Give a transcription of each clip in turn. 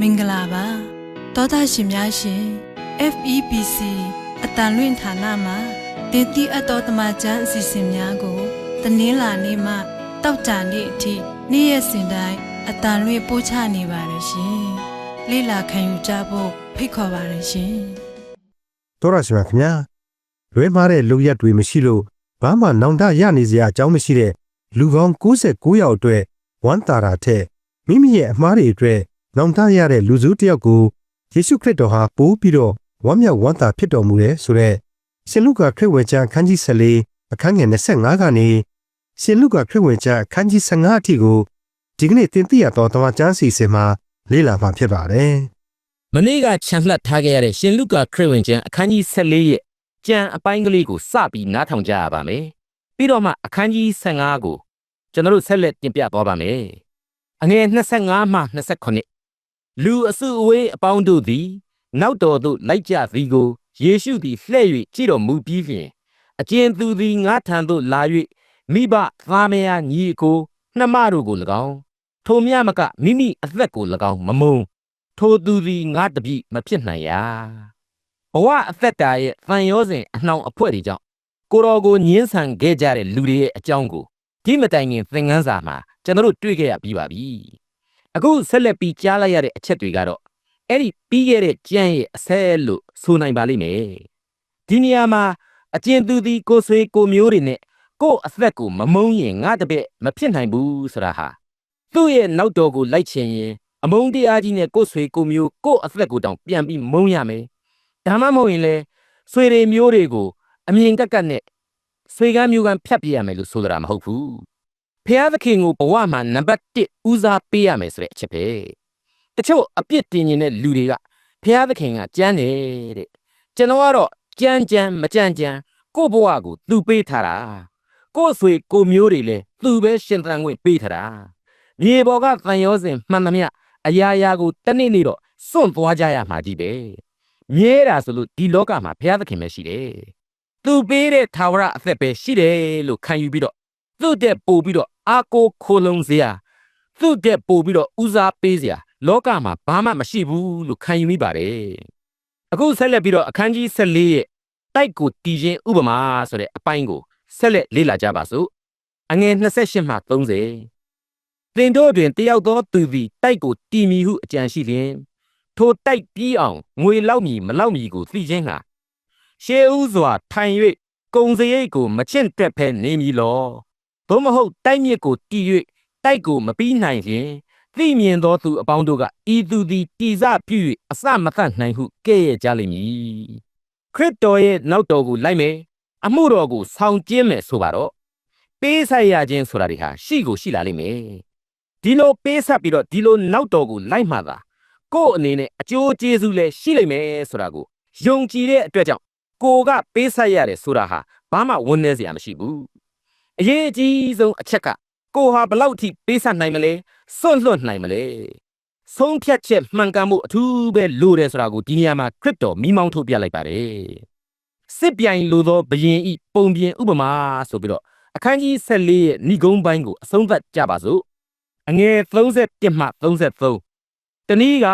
မင်္ဂလာပါတောသားရှင်များရှင် FEBC အတန်လွင့်ဌာနမှာတင်တိအပ်တော်တမချန်းအစီအစဉ်များကိုတနင်္လာနေ့မှတောက်ကြနေ့အထိနေ့ရက်စဉ်တိုင်းအတန်လွင့်ပို့ချနေပါတယ်ရှင်လေ့လာခံယူကြဖို့ဖိတ်ခေါ်ပါတယ်ရှင်တော်ရရှိပါခင်ဗျာလွဲမားတဲ့လူရက်တွေမရှိလို့ဘာမှနောင်တရနေစရာအကြောင်းမရှိတဲ့လူပေါင်း69ယောက်အတွက်ဝမ်းတာတာထက်မိမိရဲ့အမှားတွေအတွက် နောင်တရတဲ့လူစုတစ်ယောက်ကိုယေရှုခရစ်တော်ဟာပိုးပြီးတော့ဝမ်းမြောက်ဝမ်းသာဖြစ်တော်မူတယ်ဆိုတော့ရှင်လုကာခရစ်ဝင်ကျမ်းအခန်းကြီး14အခန်းငယ်25ကနေရှင်လုကာခရစ်ဝင်ကျမ်းအခန်းကြီး15အထိကိုဒီကနေ့သင်သိရတော့တမန်ကျမ်းစီစဉ်မှာလေ့လာမှာဖြစ်ပါတယ်မနေ့ကခြံလှပ်ထားခဲ့ရတဲ့ရှင်လုကာခရစ်ဝင်ကျမ်းအခန်းကြီး14ရဲ့ကျမ်းအပိုင်းကလေးကိုစပြီးနားထောင်ကြရပါမယ်။ပြီးတော့မှအခန်းကြီး15ကိုကျွန်တော်တို့ဆက်လက်တင်ပြသွားပါမယ်။အငယ်25မှ29 လူအစုအဝေးအပေါင်းတို့သည် နောက်တော်သို့လိုက်ကြသည်ကိုယေရှုသည်လှဲ့၍ကြည်တော်မူပြီးဖြင့်အကျဉ်သူသည်ငါထံသို့လာ၍မိဘသားမယားညီအကိုနှမတို့ကို၎င်းထိုမြမကမိမိအသက်ကို၎င်းမမုံထိုသူသည်ငါတပိမဖြစ်နိုင်ရာဘဝအသက်တာရဲ့ဖန်ရောစဉ်အနှောင်အဖွဲ့တွေကြောင့်ကိုတော်ကိုညှင်းဆန်ခဲ့ကြတဲ့လူတွေရဲ့အကြောင်းကိုဒီမတိုင်ခင်သင်ခန်းစာမှာကျွန်တော်တို့တွေ့ခဲ့ရပြီးပါပြီ အခုဆက်လက်ပြီးကြားလိုက်ရတဲ့အချက်တွေကတော့အဲ့ဒီပြီးခဲ့တဲ့ကြမ်းရဲ့အဆဲလို့ဆိုနိုင်ပါလိမ့်မယ်ဒီနေရာမှာအကျဉ်သူသည်ကိုယ်ဆွေကိုယ်မျိုးတွေနဲ့ကိုယ့်အသက်ကိုမမုန်းရင်ငါတပည့်မဖြစ်နိုင်ဘူးဆိုတာဟာသူ့ရဲ့နောက်တော်ကိုလိုက်ချင်ရင်အမုန်းတရားကြီးနဲ့ကိုယ်ဆွေကိုယ်မျိုးကိုယ့်အသက်ကိုတောင်ပြန်ပြီးမုန်းရမယ်။ဒါမှမဟုတ်ရင်လေဆွေတွေမျိုးတွေကိုအမြင်ကက်ကက်နဲ့ဆွေကမ်းမျိုးကမ်းဖြတ်ပြရမယ်လို့ဆိုတာမဟုတ်ဘူး။ ဖျားသခင်ကိုဘဝမှာနံပါတ်1ဦးစားပေးရမယ်ဆိုတဲ့အချက်ပဲ။တချို့အပြစ်တင်နေတဲ့လူတွေကဖျားသခင်ကကြမ်းတယ်တဲ့။ကျွန်တော်ကတော့ကြမ်းကြမ်းမကြမ်းကြမ်းကိုယ့်ဘဝကိုသူပေးထားတာ။ကိုယ့်ဆွေကိုယ်မျိုးတွေလည်းသူပဲရှင်သန်ခွင့်ပေးထားတာ။မြေပေါ်ကတန်ရောစဉ်မှန်သမျှအရာရာကိုတနေ့နေ့တော့စွန့်သွားကြရမှာကြီးပဲမြဲတာဆိုလို့ဒီလောကမှာဘုရားသခင်ပဲရှိတယ်သူပေးတဲ့ထာဝရအသက်ပဲရှိတယ်လို့ခံယူပြီးတော့သူ့တဲ့ပို့ပြီးတော့ အာကိုခိုလုံစရာသူ့တဲ့ပို့ပြီးတော့ဦးစားပေးစရာလောကမှာဘာမှမရှိဘူးလို့ခံယူမိပါတယ်အခုဆက်လက်ပြီးတော့အခန်းကြီး14ရဲ့တိုက်ကိုတည်ခြင်းဥပမာဆိုတဲ့အပိုင်းကိုဆက်လက်လေ့လာကြပါစို့အငယ်28မှ30သင်တို့တွင်တယောက်သောသူသည်တိုက်ကိုတီမီဟုအကြံရှိလျင်ထိုတိုက်ပြီးအောင်ငွေလောက်မည်မလောက်မည်ကိုသိခြင်းဟာရှေးဥစွာထိုင်၍ကုံစရိတ်ကိုမချင့်တက်ဖဲနေမည်လော သို့မဟုတ်တိုက်မြစ်ကိုတီ၍တိုက်ကိုမပြီးနိုင်လျင်သိမြင်သောသူအပေါင်းတို့ကဤသူသည်တိစပြု၍အစမသတ်နိုင်ဟုကဲ့ရဲ့ကြလိမ့်မည်ခရစ်တော်ရဲ့နောက်တော်ကိုလိုက်မယ်အမှုတော်ကိုဆောင်ကျင်းမယ်ဆိုပါတော့ပေးဆိုင်ရခြင်းဆိုတာတွေဟာရှိကိုရှိလာလိမ့်မယ်ဒီလိုပေးဆက်ပြီးတော့ဒီလိုနောက်တော်ကိုလိုက်မှသာကို့အနေနဲ့အကျိုးကျေးဇူးလည်းရှိလိမ့်မယ်ဆိုတာကိုယုံကြည်တဲ့အတွက်ကြောင့်ကိုကပေးဆက်ရတယ်ဆိုတာဟာဘာမှဝန်내စရာမရှိဘူး အရေးအကြီးဆုံးအချက်ကကိုဟာဘလောက်ထိပေးဆက်နိုင်မလဲစွန့်လွတ်နိုင်မလဲဆုံးဖြတ်ချက်မှန်ကန်မှုအထူးပဲလိုတယ်ဆိုတာကိုဒီနေရာမှာခရစ်တော်မိမောင်းထုတ်ပြလိုက်ပါတယ်စစ်ပြိုင်လိုသောဘယင်ဤပုံပြင်ဥပမာဆိုပြီးတော့အခန်းကြီး14ရဲ့ဏိဂုံးပိုင်းကိုအဆုံးသတ်ကြပါစို့အငယ်31မှ33တနည်းက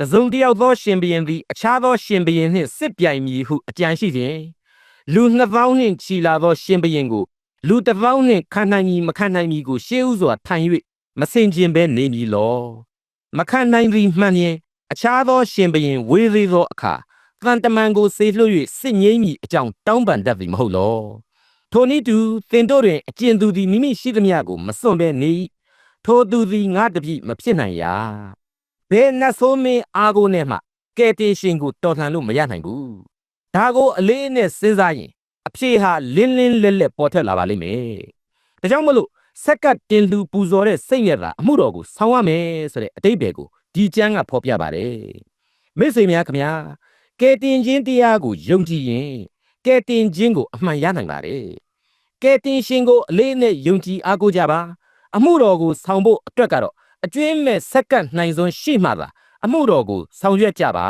တစုံတစ်ယောက်သောရှင်ဘုရင်သည်အခြားသောရှင်ဘုရင်နှင့်စစ်ပြိုင်မည်ဟုအကြံရှိခြင်းလူနှစ်ပေါင်းနှင့်ချီလာသောရှင်ဘုရင်ကို လူတစ်ပေါင်းနှင့်ခံနိုင်မည်မခံနိုင်မည်ကိုရှေးဥစွာထိုင်၍မစင်ကျင်ဘဲနေမည်လောမခံနိုင်သည်မှန်ရင်အခြားသောရှင်ဘုရင်ဝေးသေးသောအခါတန်တမန်ကိုဆေလွှတ်၍စစ်ငိမ့်မည်အကြောင်းတောင်းပန်တတ်သည်မဟုတ်လောထိုနည်းတူသင်တို့တွင်အကျဉ်သူသည်မိမိရှိသမျှကိုမစွန့်ဘဲနေ၏ထိုသူသည်ငါတပြည့်မဖြစ်နိုင်ရာဘယ်နတ်ဆိုးမင်းအာကိုနဲ့မှကယ်တင်ရှင်ကိုတော်လှန်လို့မရနိုင်ဘူးဒါကိုအလေးနဲ့စဉ်းစားရင်အ ဖြေဟာလင်းလင်းလက်လက်ပေါ်ထွက်လာပါလိမ့်မယ်ဒါကြောင့်မလို့ဆက်ကတင်လူပူဇော်တဲ့စိတ်နဲ့သာအမှုတော်ကိုဆောင်းရမယ်ဆိုတဲ့အတိတ်ပဲကိုဒီကျမ်းကဖော်ပြပါတယ်မိတ်ဆွေများခင်ဗျာကယ်တင်ခြင်းတရားကိုယုံကြည်ရင်ကယ်တင်ခြင်းကိုအမှန်ရနိုင်ပါတယ်ကယ်တင်ရှင်ကိုအလေးနဲ့ယုံကြည်အားကိုးကြပါအမှုတော်ကိုဆောင်ဖို့အတွက်ကတော့အကျွင်းမဲ့ဆက်ကပ်နိုင်စွန်းရှိမှသာအမှုတော်ကိုဆောင်ရွက်ကြပါ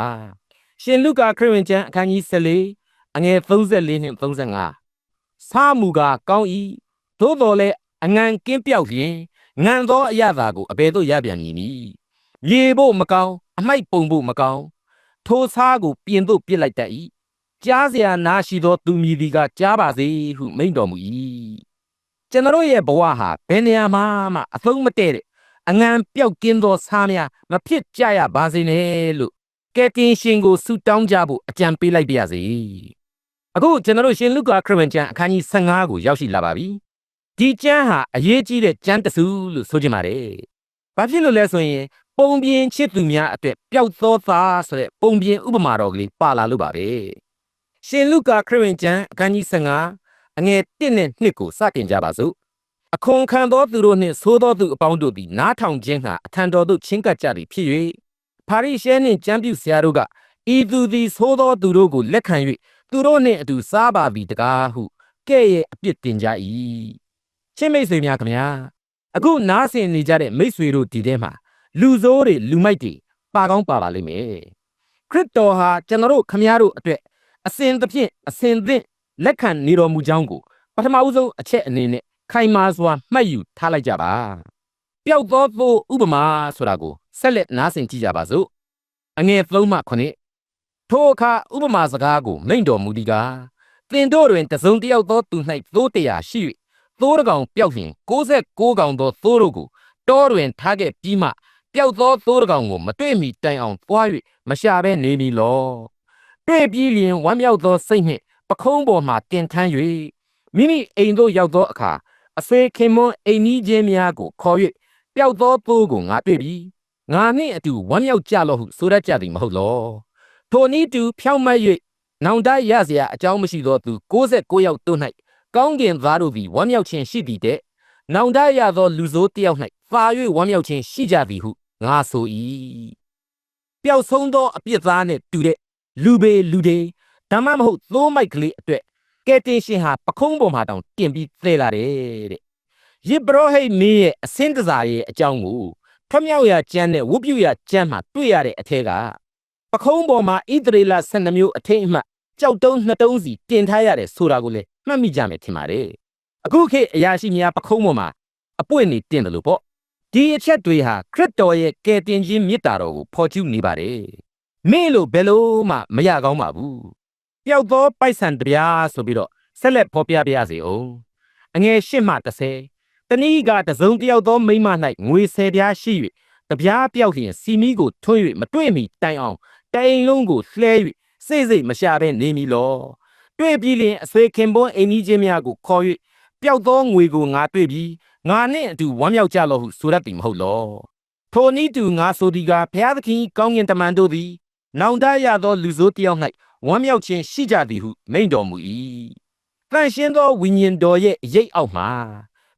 ရှင်လုကာခရစ်ဝင်ကျမ်းအခန်းကြီး14 အငယ်34နှင့်35စာမူကားကောင်း၏သို့တော်လည်းအငံကင်းပြောက်လျင်ငံသောအရသာကိုအဘယ်သို့ရပြန်မည်နည်း မြေဖို့မကောင်းအမိုက်ပုံဖို့မကောင်းထိုစားကိုပြင်သို့ပြစ်လိုက်တတ်၏ကြားเสียနာရှိသောသူမည်ဒီကကြားပါစေဟုမိန့်တော်မူ၏ကျွန်တော်ရဲ့ဘဝဟာဘယ်နေရာမှမှအသုံးမတည့်တဲ့အငံပျောက်ကင်းသောစားများမဖြစ်ကြရပါစေနဲ့လို့ကယ်တင်ရှင်ကိုဆုတောင်းကြဖို့အကြံပေးလိုက်ပါရစေ အခုကျွန်တော်တို့ရှင်လုကာခရစ်ဝင်ကျမ်းအခန်းကြီး15ကိုရောက်ရှိလာပါပြီဒီကျမ်းဟာအရေးကြီးတဲ့ကျမ်းတစ်စုလို့ဆိုချင်ပါတယ်ဘာဖြစ်လို့လဲဆိုရင်ပုံပြင်ချစ်သူများအတွက်ပျောက်သောသားဆိုတဲ့ပုံပြင်ဥပမာတော်ကလေးပါလာလို့ပါပဲရှင်လုကာခရစ်ဝင်ကျမ်းအခန်းကြီး15အငယ်1နဲ့2ကိုစတင်ကြပါစို့အခွန်ခံသောသူတို့နှင့်သိုးသောသူအပေါင်းတို့သည်နားထောင်ခြင်းဟာအထံတော်သို့ချင်းကပ်ကြသည်ဖြစ်၍ဖာရိရှဲနှင့်ကျမ်းပြုဆရာတို့ကဤသူသည်သိုးသောသူတို့ကိုလက်ခံ၍ သူတို့နှင့်အတူစားပါပြီတကားဟုကဲ့ရဲ့အပြစ်တင်ကြ၏ချင်းမိတ်ဆွေများခင်ဗျာအခုနားဆင်နေကြတဲ့မိတ်ဆွေတို့ဒီထဲမှာလူဆိုးတွေလူမိုက်တွေပါကောင်းပါပါလိမ့်မယ်ခရစ်တော်ဟာကျွန်တော်တို့ခမည်းတော်အတွက်အစဉ်သဖြင့်အစဉ်သင့်လက်ခံနေတော်မူကြောင်းကိုပထမဦးဆုံးအချက်အနေနဲ့ခိုင်မာစွာမှတ်ယူထားလိုက်ကြပါပျောက်သောသို့ဥပမာဆိုတာကိုဆက်လက်နားဆင်ကြည့်ကြပါစို့အငယ်3မှ9 ထိုအခါဥပမာစကားကိုမိန့်တော်မူသည်ကားသင်တို့တွင်တစုံတစ်ယောက်သောသူ၌သိုးတရာရှိ၍သိုးတစ်ကောင်ပျောက်လျင်69ကောင်သောသိုးတို့ကိုတောတွင်ထားခဲ့ပြီးမှပျောက်သောသိုးတစ်ကောင်ကိုမတွေ့မီတိုင်အောင်သွား၍မရှာဘဲနေမီလောတွေ့ပြီးလျင်ဝမ်းမြောက်သောစိတ်နှင့်ပခုံးပေါ်မှတင်ထမ်း၍မိမိအိမ်သို့ရောက်သောအခါအဆွေခင်မွန်းအိမ်ကြီးချင်းများကိုခေါ်၍ပျောက်သောသိုးကိုငါတွေ့ပြီငါနှင့်အတူဝမ်းမြောက်ကြလော့ဟုဆိုရကြသည်မဟုတ်လော ထိုနည်းတူဖြောင့်မတ်၍နောင်တရเสียအကြောင်းမရှိသောသူ69ယောက်တို့၌ကောင်းကင်သားတို့သည်ဝမ်းမြောက်ခြင်းရှိသည်တဲ့နောင်တရသောလူဆိုးတစ်ယောက်၌ပါ၍ဝမ်းမြောက်ခြင်းရှိကြသည်ဟုငါဆို၏ပျောက်ဆုံးသောအပြစ်သားနှင့်တူတဲ့လူပေလူတွေဒါမှမဟုတ်သိုးမိုက်ကလေးအတွက်ကယ်တင်ရှင်ဟာပခုံးပေါ်မှာတောင်တင်ပြီးသဲလာတယ်တဲ့ယစ်ဘရောဟိတ်မင်းရဲ့အစင်းတစားရဲ့အကြောင်းကိုဖျောက်ရကျမ်းနဲ့ဝုပြူရကျမ်းမှာတွေ့ရတဲ့အထက်ကပ ခုံးပေါ်မှာဣသရေလ12မျိုးအထိတ်အမှတ်ကြောက်တုံးနှစ်တုံးစီတင်ထားရတယ်ဆိုတာကိုလည်းမှတ်မိကြမယ်ထင်ပါတယ်အခုခေတ်အရာရှိများပခုံးပေါ်မှာအပွင့်နေတင်တယ်လို့ပေါ့ဒီအချက်တွေဟာခရစ်တော်ရဲ့ကယ်တင်ခြင်းမေတ္တာတော်ကိုဖော်ကျူးနေပါတယ်မင်းလို့ဘယ်လို့မှမရကောင်းပါဘူးပျောက်သောပိုက်ဆံတပြားဆိုပြီးတော့ဆက်လက်ဖော်ပြပြရစီအောင်အငယ်၈မှ30တနည်းကတစုံတစ်ယောက်သောမိန်းမ၌ငွေ10ပြားရှိ၍တပြားပြောက်လျင်စီမီကိုထွန်း၍မတွေ့မီတိုင်အောင် တိုင်လုံးကိုလှဲ၍စိတ်စိတ်မရှာဘဲနေမီလောတွေ့ပြီးလျင်အဆွေခင်ပွန်းအိမ်ကြီးချင်းများကိုခေါ်၍ပျောက်သောငွေကိုငါတွေ့ပြီးငါနှင့်အတူဝမ်းမြောက်ကြလော့ဟုဆိုရသည်မဟုတ်လောထိုနည်းတူငါဆိုသည်ကဘုရားသခင်ကောင်းကင်တမန်တို့သည်နောင်တရသောလူဆိုးတစ်ယောက်၌ဝမ်းမြောက်ခြင်းရှိကြသည်ဟုမိန့်တော်မူ၏တန်ရှင်းသောဝိညာဉ်တော်ရဲ့အရေးအောက်မှာ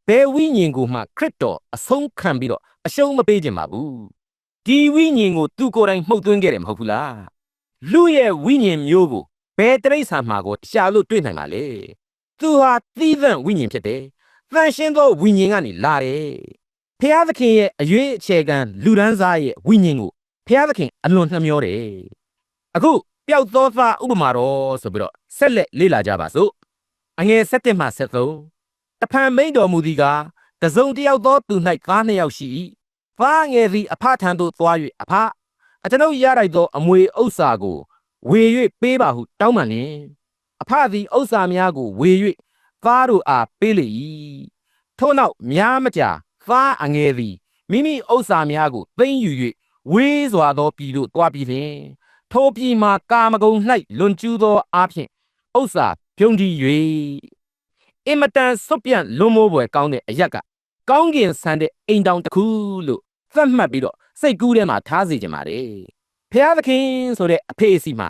ဘယ်ဝိညာဉ်ကိုမှခရစ်တော်အဆုံးခံပြီးတော့အရှုံးမပေးခြင်းပါဘူး ဒီဝိညာဉ်ကိုသူကိုယ်တိုင်မှုတ်သွင်းခဲ့တယ်မဟုတ်ဘူးလားလူရဲ့ဝိညာဉ်မျိုးကိုဘယ်တိရစ္ဆာန်မှာကိုရှာလို့တွေ့နိုင်ပါလေသူဟာသီးသန့်ဝိညာဉ်ဖြစ်တယ်တန်ရှင်းသောဝိညာဉ်ကနေလာတယ်ဖျားသခင်ရဲ့အရွေးအခြေခံလူဒန်းစားရဲ့ဝိညာဉ်ကိုဖျားသခင်အလွန်နှမျောတယ်အခုပျောက်သောသားဥပမာတော်ဆိုပြီးတော့ဆက်လက်လေ့လာကြပါစို့အငယ်7မှ73တဖန်မိန်တော်မူသည်ကားတစုံတစ်ယောက်သောသူ၌ကားနှစ်ယောက်ရှိ၏ ဖားငယ်သည်အဖထံသို့သွား၍အဖအကျွန်ုပ်ရလိုက်သောအမွေဥစ္စာကိုဝေ၍ပေးပါဟုတောင်းပန်လျင်အဖသည်ဥစ္စာများကိုဝေ၍သားတို့အားပေးလေ၏ထို့နောက်များမကြာသားအငယ်သည်မိမိဥစ္စာများကိုသိမ်းယူ၍ဝေးစွာသောပြည်သို့တွားပြီးလျင်ထိုပြည်မှာကာမဂုဏ်၌လွန်ကျူးသောအားဖြင့်ဥစ္စာပြုံးတည်၍အင်မတန်စွတ်ပြန့်လွန်မိုးပွဲကောင်းတဲ့အရက်ကကောင်းကင်ဆန်တဲ့အိမ်တောင်တစ်ခုလို့ သတ်မှတ်ပြီးတော့စိတ်ကူးထဲမှာထားစေချင်ပါတယ်ဖျားသခင်ဆိုတဲ့အဖေအစီမှာ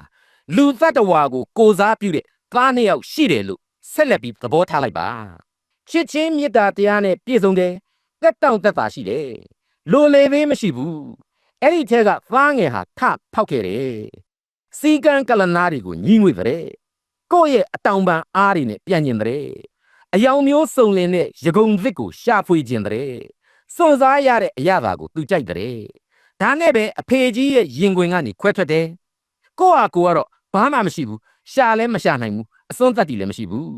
လူသတ္တဝါကိုကိုစားပြုတဲ့သားနှစ်ယောက်ရှိတယ်လို့ဆက်လက်ပြီးသဘောထားလိုက်ပါချစ်ချင်းမေတ္တာတရားနဲ့ပြည့်စုံတယ်တက်တောင့်တက်တာရှိတယ်လိုလေဘေးမရှိဘူးအဲ့ဒီထဲကသားငယ်ဟာထဖောက်ခဲ့တယ်စီကံကလနာတွေကိုညီးငွေတဲ့ကိုယ့်ရဲ့အတောင်ပံအားတွေနဲ့ပြန်ကျင်တဲ့အယောင်မျိုးစုံလင်တဲ့ရဂုံသစ်ကိုရှာဖွေခြင်းတဲ့ စွန့်စားရတဲ့အရာသာကိုသူကြိုက်တဲ့ဒါနဲ့ပဲအဖေကြီးရဲ့ရင်ခွင်ကနေခွဲထွက်တယ်ကိုယ့်ဟာကိုယ်ကတော့ဘာမှမရှိဘူးရှာလည်းမရှာနိုင်ဘူးအစွန်းသက်တည်လည်းမရှိဘူး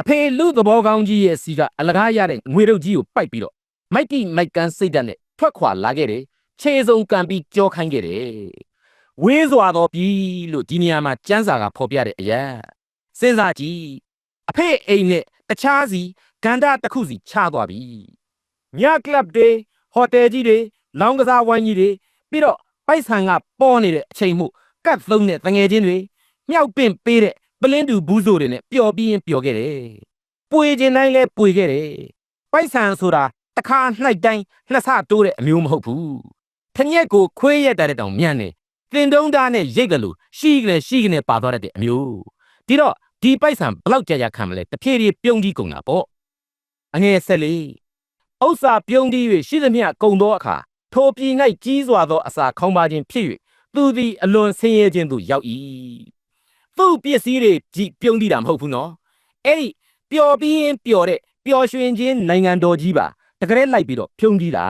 အဖေလူသဘောကောင်းကြီးရဲ့စီကအလကားရတဲ့ငွေရုပ်ကြီးကိုပိုက်ပြီးတော့မိုက်တိမိုက်ကန်စိတ်ဓာတ်နဲ့ထွက်ခွာလာခဲ့တယ်ခြေစုံကန်ပြီးကြောခိုင်းခဲ့တယ်ဝေးစွာသောပြီလို့ဒီနေရာမှာကျမ်းစာကဖော်ပြတဲ့အရာစဉ်းစားကြည့်အဖေအိမ်နဲ့တခြားစီဂန္ဓာတစ်ခုစီချသွားပြီ ညကလပ်တွေဟိုတယ်ကြီးတွေလောင်းကစားဝိုင်းကြီးတွေပြီးတော့ပိုက်ဆံကပေါ်နေတဲ့အချိန်မှုကတ်သုံးတဲ့တငယ်ချင်းတွေမြောက်ပင့်ပေးတဲ့ပလင်းတူဘူးဆိုတွေနဲ့ပျော်ပြီးရင်ပျော်ခဲ့တယ်ပွေခြင်းတိုင်းလဲပွေခဲ့တယ်ပိုက်ဆံဆိုတာတစ်ခါနှိုက်တိုင်းနှစ်ဆတိုးတဲ့အမျိုးမဟုတ်ဘူးထညက်ကိုခွေးရက်တဲ့တောင်မြန်နေတင်တုံးသားနဲ့ရိတ်ကလေးရှိကလေးရှိကလေးပါသွားတတ်တဲ့အမျိုးဒီတော့ဒီပိုက်ဆံဘလောက်ကြာကြာခံမလဲတဖြည်းဖြည်းပြုံးကြီးကုန်တာပေါ့အငယ်ဆက်လေး ဥစ္စာပြုံးကြီး၍ရှိသမျှကုန်သောအခါထိုပြည်၌ကြီးစွာသောအစာခေါင်းပါခြင်းဖြစ်၍သူသည်အလွန်ဆင်းရဲခြင်းသို့ရောက်၏သူ့ပစ္စည်းတွေကြီးပြုံးကြီးတာမဟုတ်ဘူးနော်အဲ့ဒီပျော်ပြီးရင်ပျော်တဲ့ပျော်ရွှင်ခြင်းနိုင်ငံတော်ကြီးပါတကယ်လိုက်ပြီးတော့ဖြုံးကြီးတာ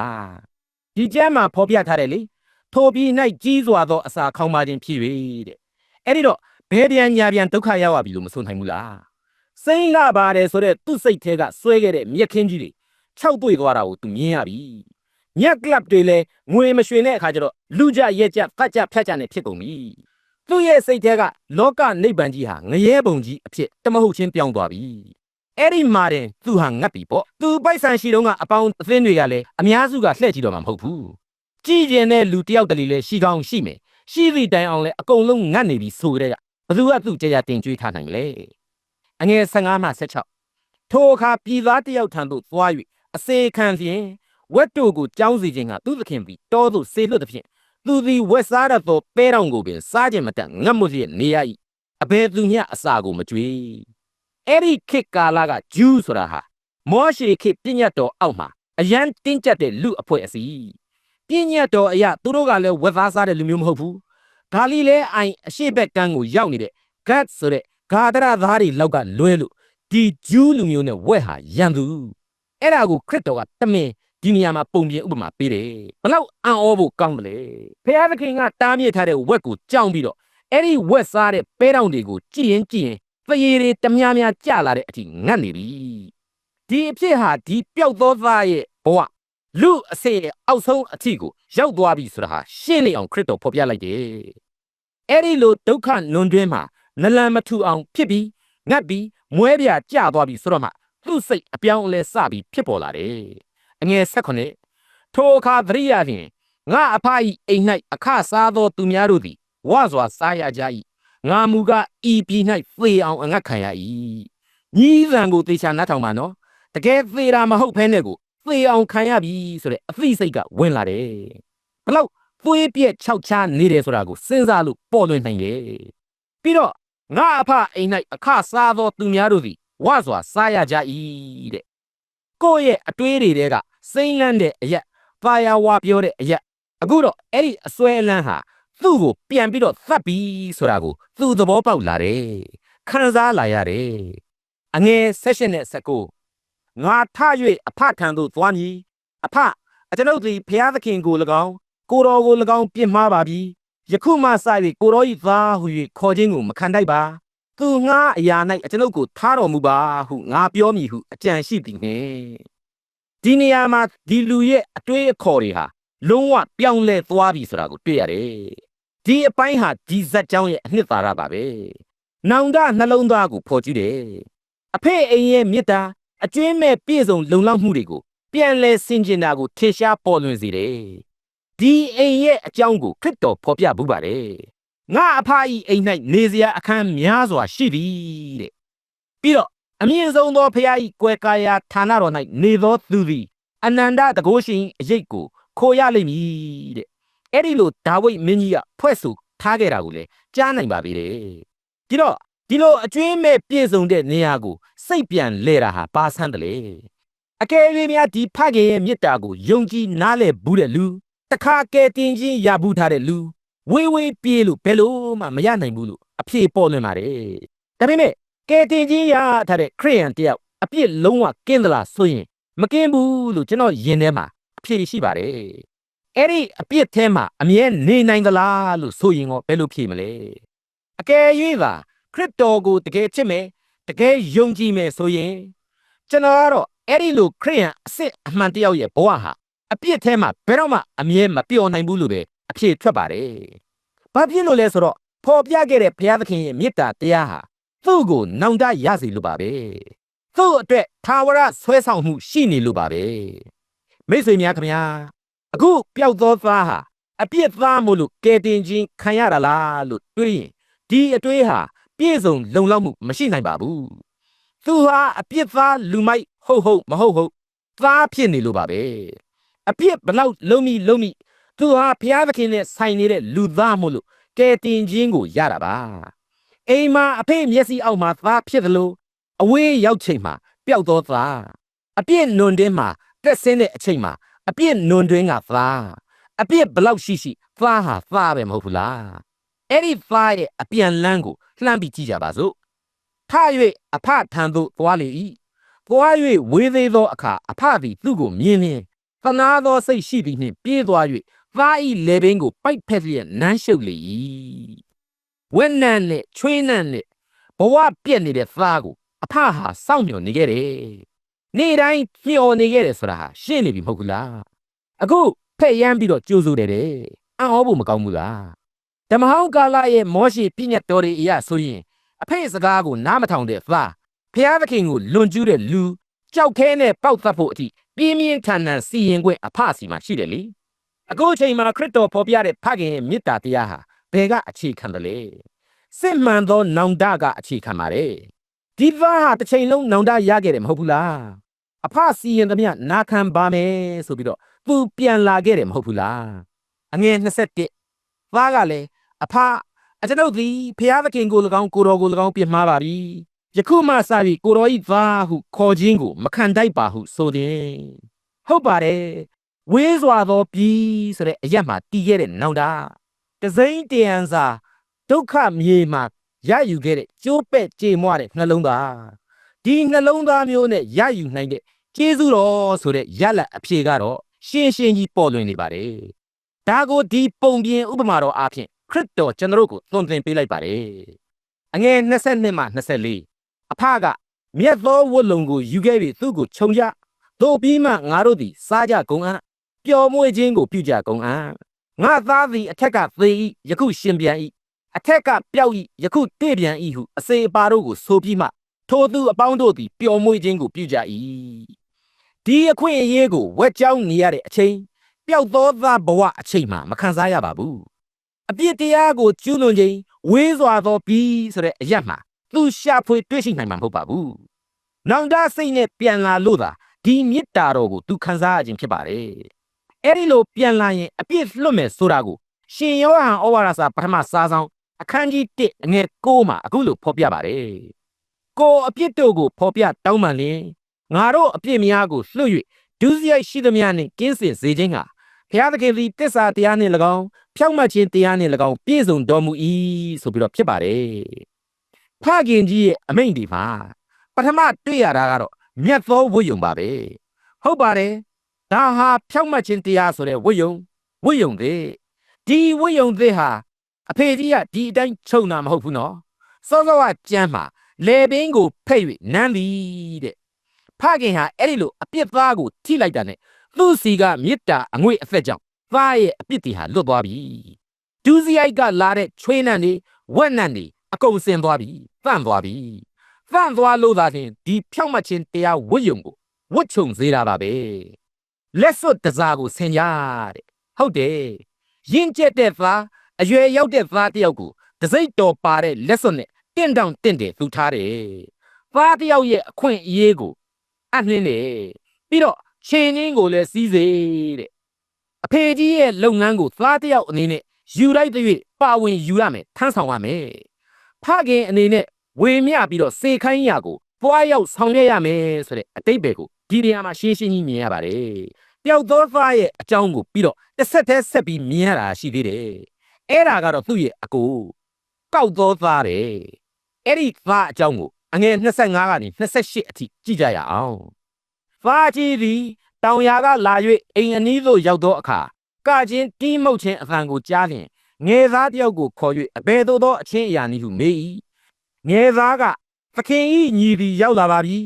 ဒီကျမ်းမှာဖော်ပြထားတယ်လေထိုပြည်၌ကြီးစွာသောအစာခေါင်းပါခြင်းဖြစ်၍တဲ့အဲ့ဒီတော့ဘယ်ပြန်ညာပြန်ဒုက္ခရောက်ရပြီလို့မဆိုနိုင်ဘူးလားစိမ့်လာပါတယ်ဆိုတော့သူ့စိတ်ထဲကစွဲခဲ့တဲ့မြက်ခင်းကြီးတွေ ခြောက်တွေ့သွားတာကိုသူမြင်ရပြီညက်ကလပ်တွေလည်းငွေမရွှင်တဲ့အခါကျတော့လူကြရက်ကြဖတ်ကြဖြတ်ကြနဲ့ဖြစ်ကုန်ပြီသူ့ရဲ့စိတ်ထဲကလောကနိဗ္ဗာန်ကြီးဟာငရဲပုံကြီးအဖြစ်တမဟုတ်ချင်းပြောင်းသွားပြီအဲ့ဒီမှာတင်သူဟာငတ်ပြီပေါ့သူပိုက်ဆံရှိတော့ကအပေါင်းအသင်းတွေကလည်းအများစုကလှည့်ကြည့်တော့မှာမဟုတ်ဘူးကြည်ကျင်တဲ့လူတယောက်တလေလည်းရှိကောင်းရှိမယ်ရှိသည့်တိုင်အောင်လည်းအကုန်လုံးငတ်နေပြီဆိုတဲ့ကဘသူကသူ့ကြကြတင်ကြွေးထားနိုင်လေအငယ်15မှ16ထိုအခါပြည်သားတယောက်ထံသို့သွား၍ အစေခံဖြင့်ဝက်တို့ကိုကြောင်းစီခြင်းကသူ့သခင်သည်တောသို့ဆေလွတ်သဖြင့်သူသည်ဝက်စားရသောပဲတောင်ကိုပင်စားခြင်းမတတ်ငတ်မွလျက်နေရ၏အဘယ်သူမျှအစာကိုမကြွေးအဲ့ဒီခေတ်ကာလကဂျူးဆိုတာဟာမောရှေခေတ်ပြည့်ညတ်တော်အောက်မှာအရန်တင်းကျပ်တဲ့လူအဖွဲ့အစည်းပြည့်ညတ်တော်အရာသူတို့ကလည်းဝက်သားစားတဲ့လူမျိုးမဟုတ်ဘူးဂါလိလဲအိုင်အရှိဘက်ကန်းကိုရောက်နေတဲ့ဂတ်ဆိုတဲ့ဂါဒရသားတွေလောက်ကလွဲလို့ဒီဂျူးလူမျိုးနဲ့ဝက်ဟာရန်သူ အဲ့ဒါကိုခရစ်တော်ကတမင်ဒီနေရာမှာပုံပြင်ဥပမာပေးတယ်ဘလောက်အံ့ဩဖို့ကောင်းတယ်လေဖခင်သခင်ကတားမြစ်ထားတဲ့ဝက်ကိုကြောင်းပြီးတော့အဲ့ဒီဝက်စားတဲ့ပဲတောင်တွေကိုကြည်ရင်ကြည်ရင်သရေတွေတများများကြလာတဲ့အထိငတ်နေပြီဒီအဖြစ်ဟာဒီပျောက်သောသားရဲ့ဘဝလူအစေရဲ့အောက်ဆုံးအထိကိုရောက်သွားပြီဆိုတာဟာရှင်းနေအောင်ခရစ်တော်ဖော်ပြလိုက်တယ်အဲ့ဒီလိုဒုက္ခလွန်တွင်းမှာနလန်မထူအောင်ဖြစ်ပြီးငတ်ပြီးမွဲပြကျသွားပြီဆိုတော့မှ သူ့စိတ်အပြောင်းအလဲစပြီးဖြစ်ပေါ်လာတယ်အငယ်၁၈ထိုအခါသတိရဖြင့်ငါအဖ၏အိမ်၌အခစားသောသူများတို့သည်ဝါစွာစားရကြ၏ငါမူကားဤပြည်၌သေအောင်အငတ်ခံရ၏ညီးဆန်ကိုသေချာနှတ်ထောင်ပါနော်တကယ်သေတာမဟုတ်ဖဲနဲ့ကိုသေအောင်ခံရပြီဆိုတဲ့အသိစိတ်ကဝင်လာတယ်ဘလောက်သွေးပြက်ခြောက်ချားနေတယ်ဆိုတာကိုစဉ်းစားလို့ပေါ်လွင်နိုင်တယ်ပြီးတော့ငါအဖအိမ်၌အခစားသောသူများတို့သည် ဝါစွာစားရကြ၏တဲ့ကိုယ့်ရဲ့အတွေးတွေတဲကစိမ့်လန်းတဲ့အရက်ပါယာဝါပြောတဲ့အရက်အခုတော့အဲ့ဒီအစွဲအလန်းဟာသူ့ကိုပြန်ပြီးတော့သတ်ပြီးဆိုတာကိုသူ့သဘောပေါက်လာတယ်ခံစားလာရတယ်အငယ်၁၈နဲ့၁၉ငါထ၍အဖထံသို့သွားမည်အဖအကျွန်ုပ်သည်ဖျားသခင်ကို၎င်းကိုတော်ကို၎င်းပြင်မှားပါပြီယခုမှစ၍ကိုတော်၏သားဟု၍ခေါ်ခြင်းကိုမခံတိုက်ပါ သူငါအရာ၌အကျွန်ုပ်ကိုထားတော်မူပါဟုငါပြောမည်ဟုအကြံရှိသည်နှင့်ဒီနေရာမှာဒီလူရဲ့အတွေးအခေါ်တွေဟာလုံးဝပြောင်းလဲသွားပြီဆိုတာကိုတွေ့ရတယ်ဒီအပိုင်းဟာဒီဇက်ကြောင်းရဲ့အနှစ်သာရပါပဲနောင်တနှလုံးသားကိုဖော်ကြည့်တယ်အဖေအိမ်ရဲ့မေတ္တာအကျွင်းမဲ့ပြည့်စုံလုံလောက်မှုတွေကိုပြန်လဲဆင်ကျင်တာကိုထင်ရှားပေါ်လွင်စေတယ်ဒီအိမ်ရဲ့အကြောင်းကိုခရစ်တော်ဖော်ပြဘူးပါတယ် ငါအဖအီအိမ်၌နေစရာအခန်းများစွာရှိသည်တဲ့ပြီးတော့အမြင့်ဆုံးသောဖခင်၏ကွယ်ကာယာဌာနတော်၌နေသောသူသည်အနန္တတကုရှင်အရေးကိုခိုရလိမ့်မည်တဲ့အဲ့ဒီလိုဒါဝိဒ်မင်းကြီးကဖွဲ့ဆိုထားခဲ့တာကိုလည်းကြားနိုင်ပါသေးတယ်ဒီတော့ဒီလိုအကျွင်းမဲ့ပြည့်စုံတဲ့နေရာကိုစိတ်ပြန်လဲတာဟာပါဆန်းတယ်လေအကယ်၍များဒီဖခင်ရဲ့မေတ္တာကိုယုံကြည်နားလည်ဘူးတဲ့လူတခါကဲတင်ချင်းရဘူးထားတဲ့လူ ဝေးဝေးပြေးလို့ဘယ်လို့မှမရနိုင်ဘူးလို့အဖြေပေါ်လွင်ပါတယ်ဒါပေမဲ့ကဲတင်ချင်းရထားတဲ့ခရိယန်တယောက်အပြစ်လုံးဝကင်းသလားဆိုရင်မကင်းဘူးလို့ကျွန်တော်ယင်ထဲမှာအဖြေရှိပါတယ်အဲ့ဒီအပြစ်ထဲမှာအမြဲနေနိုင်သလားလို့ဆိုရင်တော့ဘယ်လိုဖြေမလဲအကယ်၍သာခရစ်တော်ကိုတကယ်ချစ်မယ်တကယ်ယုံကြည်မယ်ဆိုရင်ကျွန်တော်ကတော့အဲ့ဒီလိုခရိယန်အစ်စ်အမှန်တယောက်ရဲ့ဘဝဟာအပြစ်ထဲမှာဘယ်တော့မှအမြဲမပျော်နိုင်ဘူးလို့ပဲ အဖြစ်ထွက်ပါတယ်။ဘာဖြစ်လို့လဲဆိုတော့ဖော်ပြခဲ့တဲ့ဘုရားသခင်ရဲ့မေတ္တာတရားဟာသူ့ကိုနောင်တရစေလို့ပါပဲ။သူ့အတွက်သာဝရဆွဲဆောင်မှုရှိနေလို့ပါပဲ။မိတ်ဆွေများခင်ဗျာအခုပျောက်သောသားဟာအပြစ်သားမို့လို့ကဲတင်ခြင်းခံရတာလားလို့တွေးရင်ဒီအတွေးဟာပြည့်စုံလုံလောက်မှုမရှိနိုင်ပါဘူး။သူဟာအပြစ်သားလူမိုက်ဟုတ်ဟုတ်မဟုတ်ဟုတ်သားဖြစ်နေလို့ပါပဲ။အပြစ်ဘလောက်လုံးမိလုံးမိ သူဟာဘုရားသခင်နဲ့ဆိုင်နေတဲ့လူသားမို့လို့ကဲတင်ခြင်းကိုရတာပါ။အိမ်မှာအဖေမျက်စိအောက်မှာသားဖြစ်သလိုအဝေးရောက်ချိန်မှာပျောက်သောသားအပြစ်နွန်တင်းမှာတက်ဆင်းတဲ့အချိန်မှာအပြစ်နွန်တွင်းကသားအပြစ်ဘလောက်ရှိရှိသားဟာသားပဲမဟုတ်ဘူးလားအဲ့ဒီသားရဲ့အပြန်လန်းကိုလှမ်းပြီးကြည့်ကြပါစို့ထ၍အဖထံသို့သွားလေ၏သွား၍ဝေးသေးသောအခါအဖသည်သူ့ကိုမြင်လျင်သနာသောစိတ်ရှိသည်နှင့်ပြေးသွား၍ သားဤလေဘင်းကိုပိုက်ဖက်လျက်နမ်းရှုပ်လေ၏ဝက်နံနဲ့ချွေးနံနဲ့ဘဝပြက်နေတဲ့သားကိုအဖဟာစောင့်မျှော်နေခဲ့တယ်နေ့တိုင်းမျှော်နေခဲ့တယ်ဆိုတာဟာရှင်းနေပြီမဟုတ်ဘူးလားအခုဖက်ရမ်းပြီးတော့ကြိုးစိုးတယ်တဲ့အံ့ဩဖို့မကောင်းဘူးလားဓမ္မဟောင်းကာလရဲ့မောရှိပြည့်ညတ်တော်တွေအရာဆိုရင်အဖေစကားကိုနားမထောင်တဲ့သားဖျားသခင်ကိုလွန်ကျူးတဲ့လူကြောက်ခဲနဲ့ပေါက်သတ်ဖို့အထိပြင်းပြင်းထန်ထန်စီရင်ခွင့်အဖစီမှာရှိတယ်လေ အခုအချိန်မှာခရစ်တော်ဖော်ပြတဲ့ဖခင်ရဲ့မေတ္တာတရားဟာဘယ်ကအခြေခံတယ်လဲစစ်မှန်သောနောင်တကအခြေခံပါတယ်ဒီသားဟာတစ်ချိန်လုံးနောင်တရခဲ့တယ်မဟုတ်ဘူးလားအဖစီရင်သမျှနာခံပါမယ်ဆိုပြီးတော့သူပြန်လာခဲ့တယ်မဟုတ်ဘူးလားအငယ်21သားကလည်းအဖအကျွန်ုပ်သည်ဖျားသခင်ကို၎င်းကိုတော်ကို၎င်းပြစ်မှားပါပြီယခုမှစပြီးကိုတော်ဤသားဟုခေါ်ခြင်းကိုမခံတိုက်ပါဟုဆိုသည်ဟုတ်ပါတယ် ဝေးစွာသောပြည်ဆိုတဲ့အရက်မှာတီးခဲ့တဲ့နောင်တာတစိမ့်တယံစာဒုက္ခမြေမှာရယူခဲ့တဲ့ကျိုးပဲ့ကြေမွတဲ့နှလုံးသားဒီနှလုံးသားမျိုးနဲ့ရယူနိုင်တဲ့ကျေးဇူးတော်ဆိုတဲ့ရလတ်အဖြေကတော့ရှင်းရှင်းကြီးပေါ်လွင်နေပါတယ်ဒါကိုဒီပုံပြင်ဥပမာတော်အားဖြင့်ခရစ်တော်ကျွန်တော်တို့ကိုသွန်သင်ပေးလိုက်ပါတယ်အငယ်22မှ24အဖကမြတ်သောဝတ်လုံကိုယူခဲ့ပြီးသူ့ကိုခြုံကြတို့ပြီးမှငါတို့သည်စားကြကုန်အံ့ ပျော်မွေ့ခြင်းကိုပြုကြကုန်အံ့ငါသားသည်အထက်ကသေ၏ယခုရှင်ပြန်၏အထက်ကပျောက်၏ယခုတည့်ပြန်၏ဟုအစေအပါတို့ကိုဆိုပြီးမှထိုသူအပေါင်းတို့သည်ပျော်မွေ့ခြင်းကိုပြုကြ၏ဒီအခွင့်အရေးကိုဝက်ကြောင်းနေရတဲ့အချိန်ပျောက်သောသားဘဝအချိန်မှမခံစားရပါဘူးအပြစ်တရားကိုကျူးလွန်ခြင်းဝေးစွာသောပြီးဆိုတဲ့အရက်မှာသူရှာဖွေတွေ့ရှိနိုင်မှာမဟုတ်ပါဘူးနောင်တစိတ်နဲ့ပြန်လာလို့သာဒီမေတ္တာတော်ကိုသူခံစားရခြင်းဖြစ်ပါတယ် အဲ့ဒီလိုပြန်လာရင်အပြစ်လွတ်မယ်ဆိုတာကိုရှင်ယောဟန်ဩဝါဒစာပထမစာဆောင်အခန်းကြီး1အငယ်6မှာအခုလိုဖော်ပြပါတယ်ကိုအပြစ်တို့ကိုဖော်ပြတောင်းပန်လင်ငါတို့အပြစ်များကိုလွှတ်၍ဒုစရိုက်ရှိသမျှနှင့်ကင်းစင်စေခြင်းကဘုရားသခင်သည်တစ္ဆာတရားနှင့်၎င်းဖြောင့်မတ်ခြင်းတရားနှင့်၎င်းပြည့်စုံတော်မူ၏ဆိုပြီးတော့ဖြစ်ပါတယ်ဖခင်ကြီးရဲ့အမိန့်ဒီမှာပထမတွေ့ရတာကတော့မြတ်သောဝိယုံပါပဲဟုတ်ပါတယ် ဒါဟာဖြောင့်မတ်ခြင်းတရားဆိုတဲ့ဝိယုံဝိယုံသေးဒီဝိယုံသေးဟာအဖေကြီးကဒီအတိုင်းချုပ်တာမဟုတ်ဘူးနော်စောစောကကြမ်းမှာလေဘင်းကိုဖဲ့၍နမ်းသည်တဲ့ဖခင်ဟာအဲ့ဒီလိုအပြစ်သားကိုထိလိုက်တာနဲ့သူ့စီကမေတ္တာအငွေ့အသက်ကြောင့်သားရဲ့အပြစ်တွေဟာလွတ်သွားပြီဒူးစရိုက်ကလာတဲ့ချွေးနံ့တွေဝက်နံ့တွေအကုန်စင်သွားပြီသန့်သွားပြီသန့်သွားလို့သာလျှင်ဒီဖြောင့်မတ်ခြင်းတရားဝတ်ယုံကိုဝတ်ချုံစေတာပါပဲ လက်စွပ်တစားကိုဆင်ကြတဲ့ဟုတ်တယ်ရင့်ကျက်တဲ့သားအရွယ်ရောက်တဲ့သားတယောက်ကိုတစိမ့်တော်ပါတဲ့လက်စွပ်နဲ့တင့်တောင်တင့်တယ်သူထားတယ်သားတယောက်ရဲ့အခွင့်အရေးကိုအနှင်းတယ်ပြီးတော့ရှင်ရင်းကိုလည်းစီးစေတဲ့အဖေကြီးရဲ့လုပ်ငန်းကိုသားတယောက်အနေနဲ့ယူလိုက်တဲ့၍ပါဝင်ယူရမယ်ထမ်းဆောင်ရမယ်ဖခင်အနေနဲ့ဝေမျှပြီးတော့စေခိုင်းရကိုပွားရောက်ဆောင်ရွက်ရမယ်ဆိုတဲ့အတိတ်ပဲကိုဒီနေရာမှာရှင်းရှင်းကြီးမြင်ရပါတယ် တယောက်သောသားရဲ့အကြောင်းကိုပြီးတော့တစ်ဆက်တည်းဆက်ပြီးမြင်ရတာရှိသေးတယ်အဲ့ဒါကတော့သူ့ရဲ့အကိုကောက်သောသားတယ်အဲ့ဒီသားအကြောင်းကိုအငယ်25ကနေ28အထိကြည့်ကြရအောင်သားကြီးသည်တောင်ယာကလာ၍အိမ်အနီးသို့ရောက်သောအခါကချင်းတီးမှုတ်ခြင်းအဖန်ကိုကြားလျင်ငယ်သားတယောက်ကိုခေါ်၍အဘယ်သို့သောအချင်းအရာနည်းဟုမေး၏ငယ်သားကသခင်ဤညီသည်ရောက်လာပါပြီ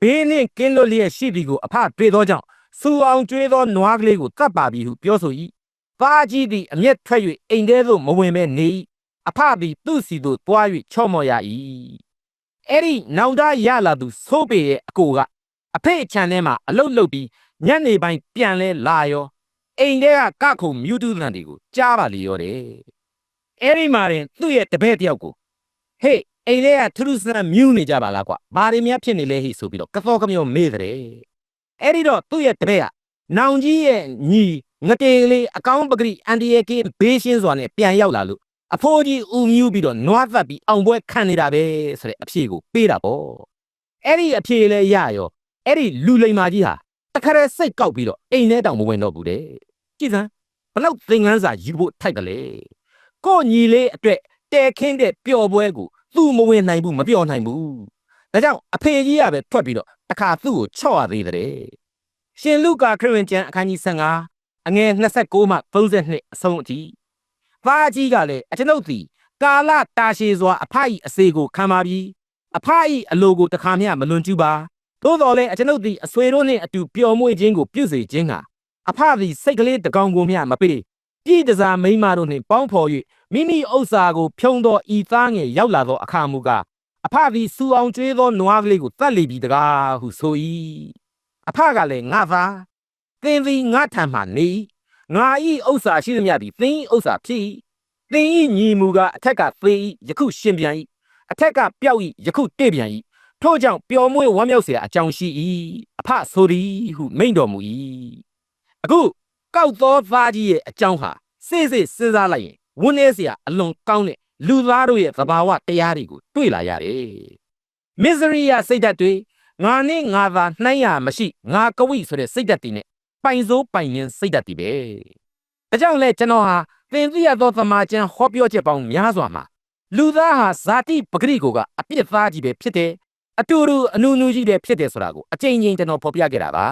ဘေးနှင့်ကင်းလွတ်လျက်ရှိသည်ကိုအဖတွေ့သောကြောင့် စူအောင်ကျွေးသောနွားကလေးကိုတတ်ပါပြီဟုပြောဆို၏သားကြီးသည်အမျက်ထွက်၍အိမ်ထဲသို့မဝင်ဘဲနေ၏အဖသည်သူ့စီသို့တွား၍ချော့မော်ရ၏အဲ့ဒီနောင်တရလာသူဆိုးပေရဲ့အကိုကအဖေချန်ထဲမှာအလုတ်လုတ်ပြီးညနေပိုင်းပြန်လဲလာရောအိမ်ထဲကကခုံမြူတူတန်တွေကိုကြားပါလေရောတယ်အဲ့ဒီမှာရင်သူ့ရဲ့တပည့်တယောက်ကိုဟေးအိမ်ထဲကထူးထူးဆန်းဆန်းမြူးနေကြပါလားကွာဘာတွေများဖြစ်နေလဲဟိဆိုပြီးတော့ကသောကမျောမေးတဲ့ အဲ့ဒီတော့သူ့ရဲ့တပည့်ကနောင်ကြီးရဲ့ညီငတေကလေးအကောင်းပဂရိအန်ဒီယေကေဘေးရှင်းစွာနဲ့ပြန်ရောက်လာလို့အဖိုးကြီးဦးမြူးပြီးတော့နွားသက်ပြီးအောင်ပွဲခံနေတာပဲဆိုတဲ့အဖြေကိုပေးတာပေါ့အဲ့ဒီအဖြေလဲရရောအဲ့ဒီလူလိမ္မာကြီးဟာတခါတည်းစိတ်ကောက်ပြီးတော့အိမ်ထဲတောင်မဝင်တော့ဘူးတဲ့ကြည်စမ်းဘလောက်သင်္ကန်းစာယူဖို့ထိုက်ကလေးကို့ညီလေးအတွက်တဲခင်းတဲ့ပျော်ပွဲကိုသူ့မဝင်နိုင်ဘူးမပျော်နိုင်ဘူးဒါကြောင့်အဖေကြီးကပဲထွက်ပြီးတော့ တခါသူ့ကိုချော့ရသေးတယ်ရှင်လုကာခရစ်ဝင်ကျမ်းအခန်းကြီး15အငယ်29မှ32အဆုံးအထိသားကြီးကလည်းအကျွန်ုပ်သည်ကာလတာရှည်စွာအဖအီအစေကိုခံပါပြီးအဖအီအလိုကိုတခါမျှမလွန်ကျူးပါသို့တော်လည်းအကျွန်ုပ်သည်အဆွေတို့နှင့်အတူပျော်မွေ့ခြင်းကိုပြုစေခြင်းကအဖသည်စိတ်ကလေးတကောင်ကိုမျှမပေးပြည်တစားမိန်းမတို့နှင့်ပေါင်းဖော်၍မိမိဥစ္စာကိုဖြုံသောဤသားငယ်ရောက်လာသောအခါမူကား အဖသည်စူအောင်ကျွေးသောနွားကလေးကိုတတ်လေပြီတကားဟုဆို၏အဖကလည်းငါသာသင်သည်ငါထံမှနေ၏ငါဤဥစ္စာရှိသမျှသည်သင်ဤဥစ္စာဖြစ်၏သင်ဤညီမူကားအထက်ကသေ၏ယခုရှင်ပြန်၏အထက်ကပျောက်၏ယခုတည့်ပြန်၏ထို့ကြောင့်ပျော်မွေ့ဝမ်းမြောက်เสียအကြောင်းရှိ၏အဖဆိုသည်ဟုမိန့်တော်မူ၏အခုကောက်သောသားကြီးရဲ့အကြောင်းဟာစိတ်စိတ်စဉ်းစားလိုက်ရင်ဝန်းနေเสียအလွန်ကောင်းတဲ့ လူသားတို့ရဲ့သဘာဝတရားတွေကိုတွေ့လာရတယ်။ misery ရစိတ်ဓာတ်တွေငါနဲ့ငါသာနှိုင်းရမရှိငါကဝိဆိုတဲ့စိတ်ဓာတ်တွေနဲ့ပိုင်စိုးပိုင်ရင်စိတ်ဓာတ်တွေပဲ။ဒါကြောင့်လဲကျွန်တော်ဟာသင်သိရသောသမာကျမ်းဟောပြောချက်ပေါင်းများစွာမှာလူသားဟာဇာတိပဂရိကိုကအပြစ်သားကြီးပဲဖြစ်တယ်။အတူတူအနုနုကြီးတယ်ဖြစ်တယ်ဆိုတာကိုအကြိမ်ကြိမ်ကျွန်တော်ဖော်ပြခဲ့တာပါ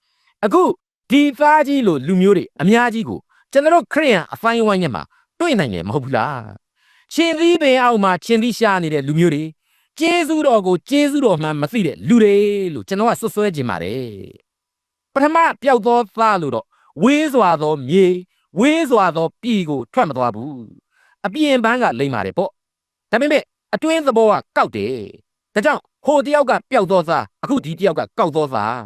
။အခုဒီသားကြီးလိုလူမျိုးတွေအများကြီးကိုကျွန်တော်ခရိယန်အဖိုင်းဝိုင်းညမှာတွေ့နိုင်တယ်မဟုတ်ဘူးလား ရှင်သီးပင်အောက်မှာရှင်သီးရှားနေတဲ့လူမျိုးတွေကျေးဇူးတော်ကိုကျေးဇူးတော်မှန်မသိတဲ့လူတွေလို့ကျွန်တော်ကဆွဆွဲခြင်းပါတယ်ပထမပျောက်သောသားလို့တော့ဝေးစွာသောမြေဝေးစွာသောပြည်ကိုထွက်မသွားဘူးအပြင်ပန်းကလိမ့်ပါတယ်ပေါ့ဒါပေမဲ့အတွင်းသဘောကကောက်တယ်ဒါကြောင့်ဟိုတယောက်ကပျောက်သောသားအခုဒီတယောက်ကကောက်သောသား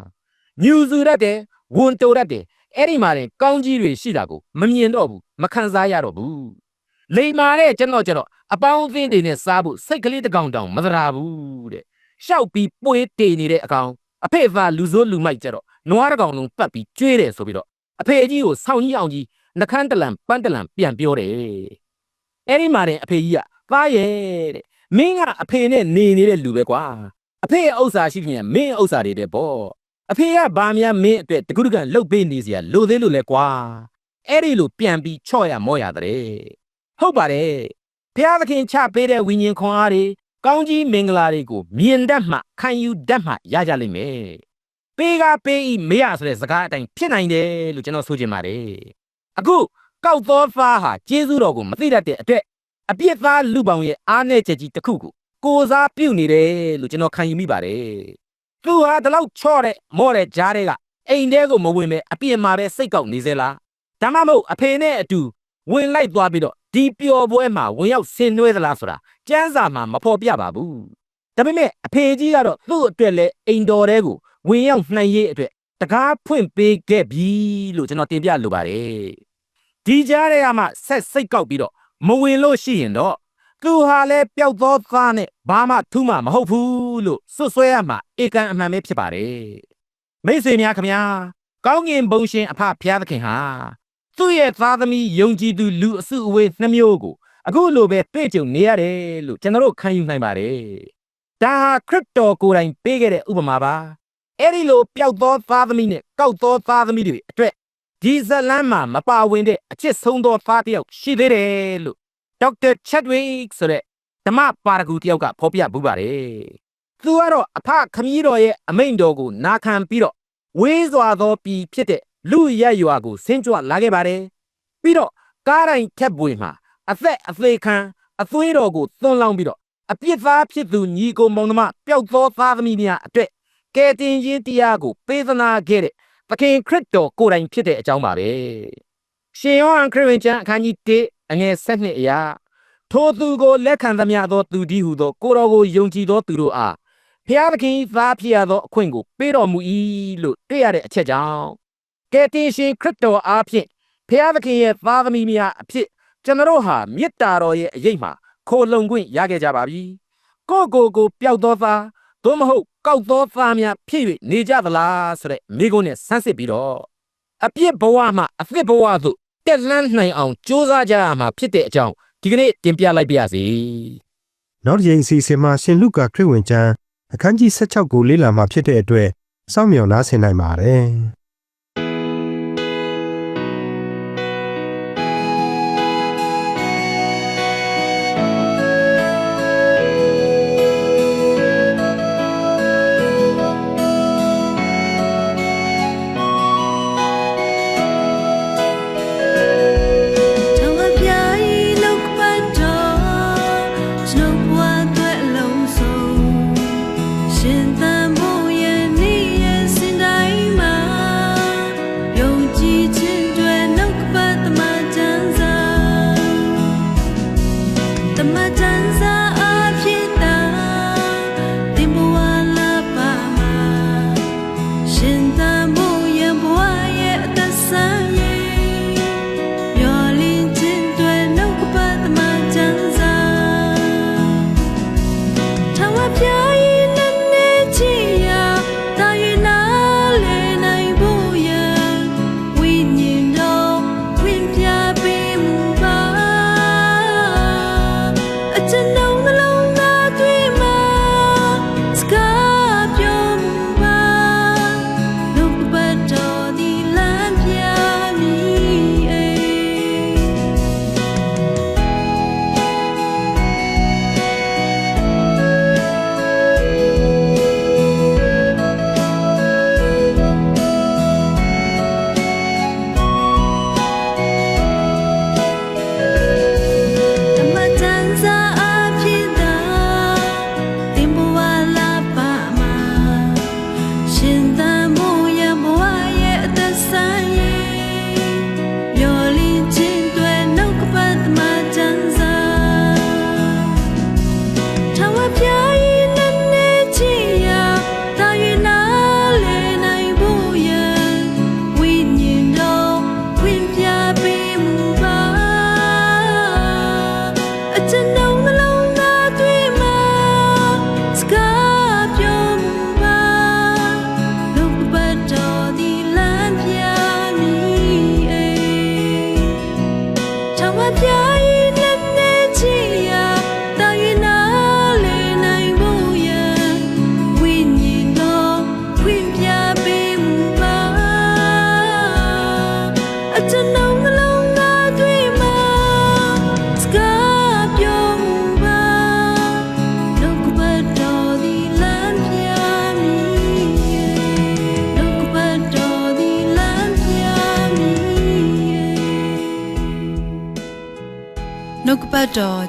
ညူစုရက်တယ်ဝန်တိုရက်တယ်အဲ့ဒီမှာတင်ကောင်းကြီးတွေရှိတာကိုမမြင်တော့ဘူးမခံစားရတော့ဘူး လိမ်မာတဲ့ကျွန်တော်ကျတော့အပေါင်းအသင်းတွေနဲ့စားဖို့စိတ်ကလေးတစ်ကောင်တောင်မသရာဘူးတဲ့ရှောက်ပြီးပွေးတေနေတဲ့အကောင်အဖေဖာလူစိုးလူမိုက်ကျတော့နွားတစ်ကောင်လုံးပတ်ပြီးကျွေးတယ်ဆိုပြီးတော့အဖေကြီးကိုဆောင်းကြီးအောင်ကြီးနှခမ်းတလန်ပန်းတလန်ပြန်ပြောတယ်အဲ့ဒီမှာတင်အဖေကြီးကသားရဲ့တဲ့မင်းကအဖေနဲ့နေနေတဲ့လူပဲကွာအဖေရဲ့ဥစ္စာရှိပြန်မင်းဥစ္စာတွေတဲ့ပေါ့အဖေကဘာများမင်းအတွက်တကုတကန်လှုပ်ပေးနေစရာလိုသေးလို့လဲကွာအဲ့ဒီလိုပြန်ပြီးချော့ရမော့ရတဲ့ ဟုတ်ပါတယ်ဘုရားသခင်ချပေးတဲ့ဝိညာဉ်ခွန်အားတွေကောင်းကြီးမင်္ဂလာတွေကိုမြင်တတ်မှခံယူတတ်မှရကြလိမ့်မယ်ပေးကပေးဤမရဆိုတဲ့စကားအတိုင်းဖြစ်နိုင်တယ်လို့ကျွန်တော်ဆိုချင်ပါတယ်အခုကောက်သောသားဟာကျေးဇူးတော်ကိုမသိတတ်တဲ့အတွက်အပြစ်သားလူပောင်ရဲ့အားနည်းချက်ကြီးတစ်ခုကိုကိုစားပြုတ်နေတယ်လို့ကျွန်တော်ခံယူမိပါတယ်သူဟာဒီလောက်ချော့တဲ့မော့တဲ့ကြားတဲ့ကအိမ်ထဲကိုမဝင်ပဲအပြင်မှာပဲစိတ်ကောက်နေစေလားဒါမှမဟုတ်အဖေနဲ့အတူဝင်လိုက်သွားပြီးတော့ ဒီပျော်ပွဲမှာဝင်ရောက်ဆင်နွှဲသလားဆိုတာကျမ်းစာမှာမဖော်ပြပါဘူးဒါပေမဲ့အဖေကြီးကတော့သူ့အတွက်လည်းအိမ်တော်တဲကိုဝင်ရောက်နှံ့ရေးအတွက်တကားဖွင့်ပေးခဲ့ပြီလို့ကျွန်တော်တင်ပြလိုပါတယ်ဒီကြားထဲကမှဆက်စိတ်ကောက်ပြီးတော့မဝင်လို့ရှိရင်တော့သူဟာလည်းပျောက်သောသားနဲ့ဘာမှထူးမှမဟုတ်ဘူးလို့စွတ်ဆွဲရမှာဧကန်အမှန်ပဲဖြစ်ပါတယ်မိတ်ဆွေများခင်ဗျာကောင်းငင်ဘုံရှင်အဖဖျားသခင်ဟာ သူ့ရဲ့သားသမီးယုံကြည်သူလူအစုအဝေးနှမျိုးကိုအခုလိုပဲတွေ့ကြုံနေရတယ်လို့ကျွန်တော်တို့ခံယူနိုင်ပါတယ်ဒါဟာခရစ်တော်ကိုယ်တိုင်ပေးခဲ့တဲ့ဥပမာပါအဲ့ဒီလိုပျောက်သောသားသမီးနဲ့ကောက်သောသားသမီးတွေအတွက်ဒီဇလန်းမှာမပါဝင်တဲ့အချစ်ဆုံးသောသားတစ်ယောက်ရှိသေးတယ်လို့ဒေါက်တာချက်ဝိတ်ဆိုတဲ့ဓမ္မပါရဂူတစ်ယောက်ကဖော်ပြပူပါတယ်သူကတော့အဖခမည်းတော်ရဲ့အမိန့်တော်ကိုနာခံပြီးတော့ဝေးစွာသောပြည်ဖြစ်တဲ့ လူရက်ရွာကိုဆင်းကြွလာခဲ့ပါတယ်ပြီးတော့ကားတိုင်းထက်ပွေမှာအသက်အသေးခံအသွေးတော်ကိုသွန်းလောင်းပြီးတော့အပြစ်သားဖြစ်သူညီကိုမောင်နှမပျောက်သောသားသမီးများအတွက်ကဲတင်ချင်းတရားကိုပေးသနာခဲ့တဲ့သခင်ခရစ်တော်ကိုယ်တိုင်ဖြစ်တဲ့အကြောင်းပါပဲရှင်ယောဟန်ခရစ်ဝင်ကျမ်းအခန်းကြီး1အငယ်7အရာထိုသူကိုလက်ခံသမျှသောသူဒီဟုသောကိုတော်ကိုယုံကြည်သောသူတို့အားဖျားသခင်သားဖြစ်ရသောအခွင့်ကိုပေးတော်မူ၏လို့တွေ့ရတဲ့အချက်ကြောင့် ကယ်တင်ရှင်ခရစ်တော်အားဖြင့်ဖျားသခင်ရဲ့သားသမီးများအဖြစ်ကျွန်တော်တို့ဟာမေတ္တာတော်ရဲ့အရေးမှာခိုလုံခွင့်ရခဲ့ကြပါပြီကိုယ့်ကိုယ်ကိုပျောက်သောသားသို့မဟုတ်ကောက်သောသားများဖြစ်၍နေကြသလားဆိုတဲ့မိကုန်းနဲ့ဆန်းစစ်ပြီးတော့အပြစ်ဘဝမှာအသစ်ဘဝသို့တက်လှမ်းနိုင်အောင်ကြိုးစားကြရမှာဖြစ်တဲ့အကြောင်းဒီကနေ့တင်ပြလိုက်ပါရစေနောက်တစ်ချိန်အစီအစဉ်မှာရှင်လုကာခရစ်ဝင်ကျမ်းအခန်းကြီး16ကိုလေ့လာမှဖြစ်တဲ့အတွက်စောင့်မျှော်နားဆင်နိုင်ပါတယ်။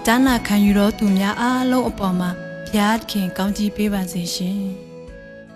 ပတ်တော်ဈာနာခံယူတော်သူများအားလုံးအပေါ်မှာဘုရားသခင်ကောင်းချီးပေးပါစေရှင်